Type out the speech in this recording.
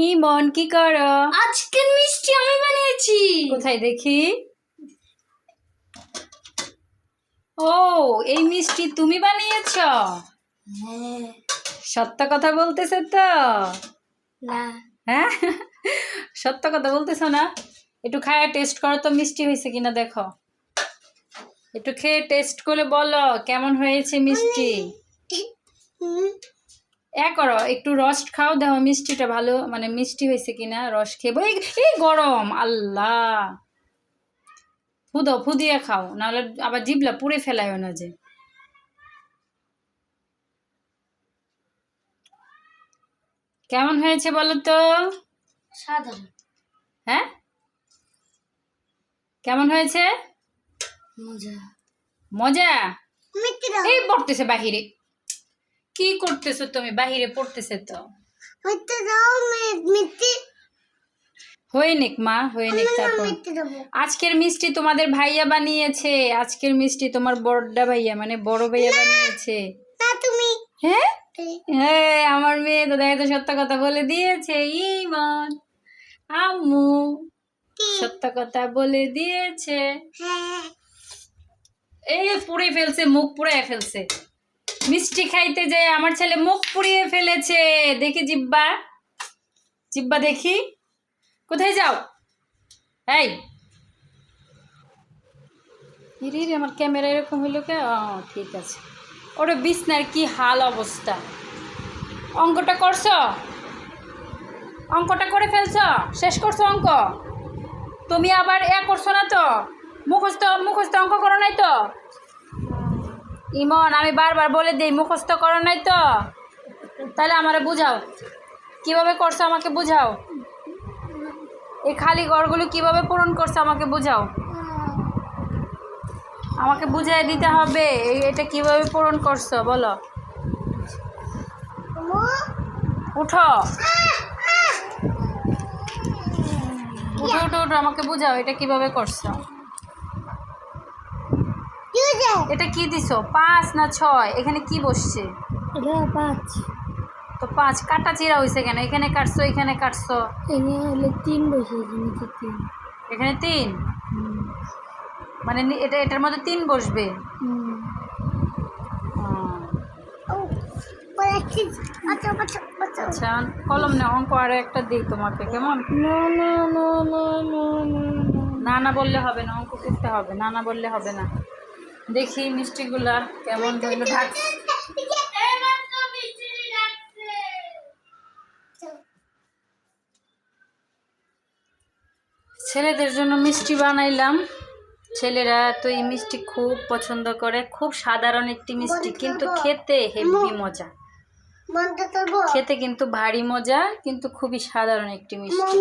ইমন কি করো? আজকের মিষ্টি আমি বানিয়েছি। কোথায় দেখি? ও এই মিষ্টি তুমি বানিয়েছ? হ্যাঁ। সত্য কথা বলতেছে তো? না। হ্যাঁ? সত্য কথা বলতেছো না? একটু খায়া টেস্ট করো তো মিষ্টি হয়েছে কিনা দেখো। একটু খেয়ে টেস্ট করে বলো কেমন হয়েছে মিষ্টি? এ করো একটু রস খাও দেখো মিষ্টিটা ভালো মানে মিষ্টি হয়েছে কিনা রস এই এই গরম আল্লাহ। ফুদো ফুদিয়ে খাও নাহলে আবার জিবলা পুড়ে ফেলায় না যে। কেমন হয়েছে বলো তো? সাধারণ। হ্যাঁ? কেমন হয়েছে? মজা। মজা? এই পড়তেছে বাহিরে। কি করতেছো তুমি? বাহিরে পড়তেছে তো। হয়ে মা হয়ে তারপর। আজকের মিষ্টি তোমাদের ভাইয়া বানিয়েছে। আজকের মিষ্টি তোমার বড়ডা ভাইয়া মানে বড় ভাইয়া বানিয়েছে। তুমি। হ্যাঁ? হ্যাঁ আমার মেয়ে তো দেখো সত্য কথা বলে দিয়েছে ইমন। আম্মু সত্য কথা বলে দিয়েছে। হ্যাঁ। এই পুড়ে ফেলছে মুখ পুড়ে ফেলছে। মিষ্টি খাইতে যায় আমার ছেলে মুখ পুড়িয়ে ফেলেছে। দেখি জিব্বা। জিব্বা দেখি। কোথায় যাও? এই। আমার ক্যামেরা এরকম হইল কে? ও, ঠিক আছে। ওরে বিছনার কি হাল অবস্থা। অঙ্কটা করছ? অঙ্কটা করে ফেলছো? শেষ করছ অঙ্ক? তুমি আবার এ করছ না তো? মুখস্থ মুখস্থ অঙ্ক করো নাই তো? ইমন, আমি বারবার বলে দিই, মুখস্থ করো নাই তো? তাহলে আমারে বুঝাও। কীভাবে করছ আমাকে বুঝাও? এই খালি ঘরগুলো কীভাবে পূরণ করছ আমাকে বুঝাও। আমাকে বুঝিয়ে দিতে হবে এটা কীভাবে পূরণ করছ, বলো। উঠো। উঠো উঠো উঠো, আমাকে বুঝাও এটা কীভাবে করছ। এটা কি দিছো? পাঁচ না ছয়? এখানে কি বসছে? পাঁচ। তো পাঁচ কাটা চিরা হয়েছে কেন? এখানে কাটছো এখানে কাটছো। এখানে তিন বসেছে নিচে তিন। এখানে তিন? মানে এটা এটার মধ্যে তিন বসবে? ও, আচ্ছা কলম না অঙ্ক আরও একটা দিই তোমাকে কেমন. না না বললে হবে না অঙ্ক করতে হবে না না বললে হবে না। দেখি মিষ্টিগুলা কেমন হইল ঢাক ছেলেদের জন্য মিষ্টি বানাইলাম। ছেলেরা তো এই মিষ্টি খুব পছন্দ করে খুব সাধারণ একটি মিষ্টি কিন্তু খেতে হেভি মজা। খেতে কিন্তু ভারী মজা কিন্তু খুবই সাধারণ একটি মিষ্টি।